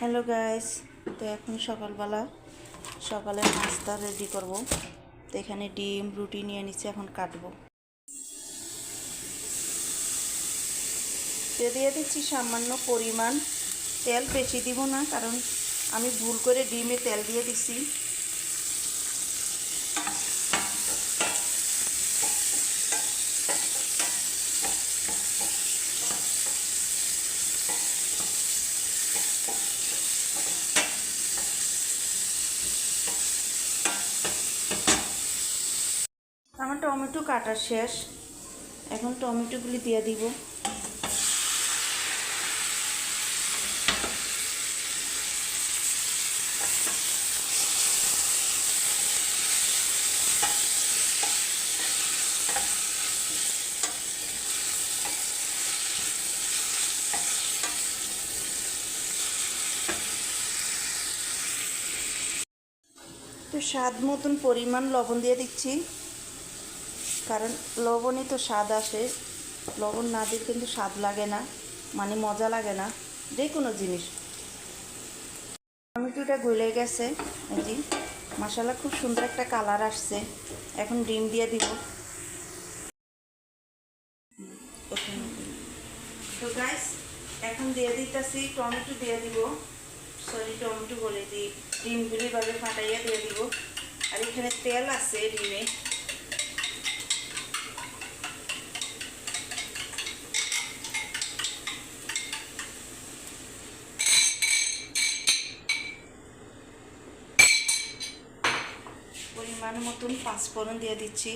Hello guys, তো এখন সকালবেলা সকালে নাস্তা রেডি করব। তো এখানে ডিম, রুটি নিয়ে নিচ্ছি, এখন কাটব। তো দিয়ে দিচ্ছি সামান্য পরিমাণ তেল, বেশি দিব না, কারণ আমি ভুল করে ডিমে তেল দিয়ে দিচ্ছি টমেটো কাটা শেষ। এখন টমেটোগুলি দিয়ে দিব। তো স্বাদ মতন পরিমাণ লবণ দিয়ে দিচ্ছি। কারণ লবণই তো স্বাদ আসে। লবণ না দিলে কিন্তু স্বাদ লাগে না মানে মজা লাগে না, যে কোনো জিনিস। টমেটোটা গলে গেছে যে। মশলা খুব সুন্দর একটা কালার আসছে। এখন ডিম দিয়ে দিব। তো গাইস এখন দিয়ে দিতেছি, টমেটো দিয়ে দিব। সরি টমেটো বলে দিই। ডিমগুলি ভাবে ফাটাইয়া দিয়ে দিব। আর এখানে তেল আছে ডিমে। পরিমাণ মতন পাঁচফোড়ন দিয়ে দিচ্ছি।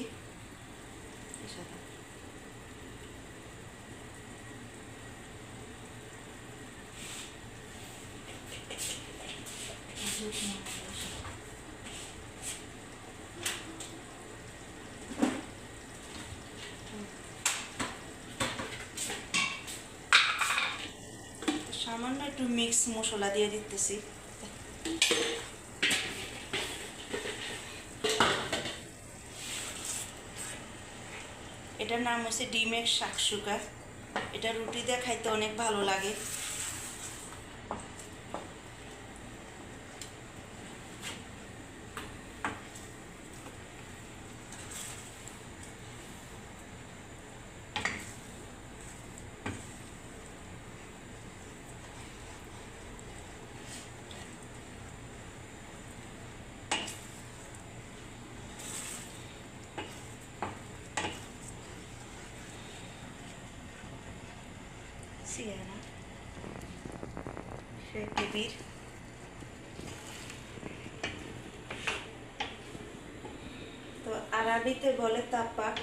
সামান্য একটু মিক্স মশলা দিয়ে দিতেছি। এটার নাম হচ্ছে ডিমের শাকসুকা এটা রুটি দিয়ে খাইতে অনেক ভালো লাগে। তো আরবিতে বলে তাপাক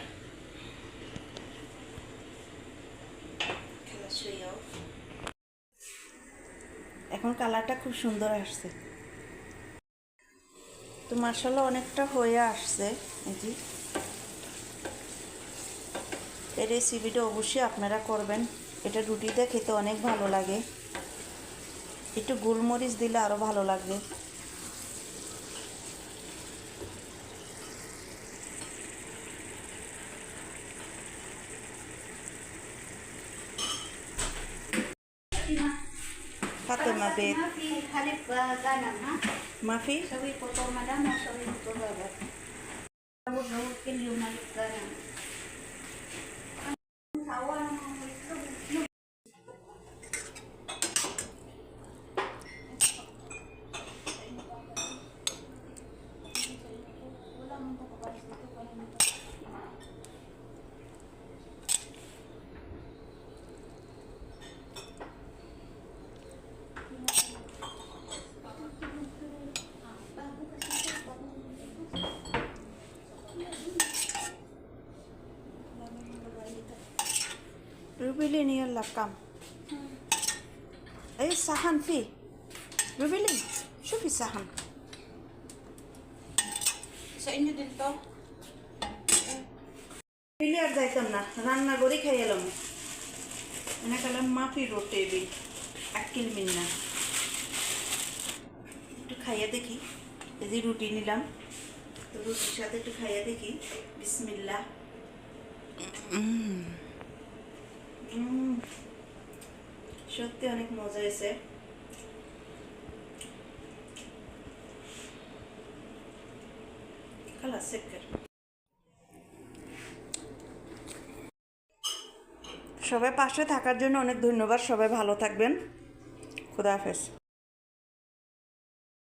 এখন কালারটা খুব সুন্দর আসছে। তো মাসালা অনেকটা হয়ে আসছে, এই রেসিপিটা অবশ্যই আপনারা করবেন। এটা রুটিতে খেতে অনেক ভালো লাগে। একটু গোলমরিচ দিলে আরও ভালো লাগবে। মাফি? সবই কত মাদাম সবই সবই কিনলিও মালিক Rubilin yung lakam. أي الصحن فيه روبيلين شوفي الصحن Sa inyo din to? বিলি আর যাইতাম না রান্না করে খাই এলাম এনে খেলাম মাফি রোড টেবিল আকিল মিন্না একটু খাইয়া দেখি এই যে রুটি নিলাম তো রুটির সাথে একটু খাইয়া দেখি বিসমিল্লা উম, সত্যি অনেক মজা এসে সবাই পাশে থাকার জন্য অনেক ধন্যবাদ। সবাই ভালো থাকবেন। খুদা হাফেজ।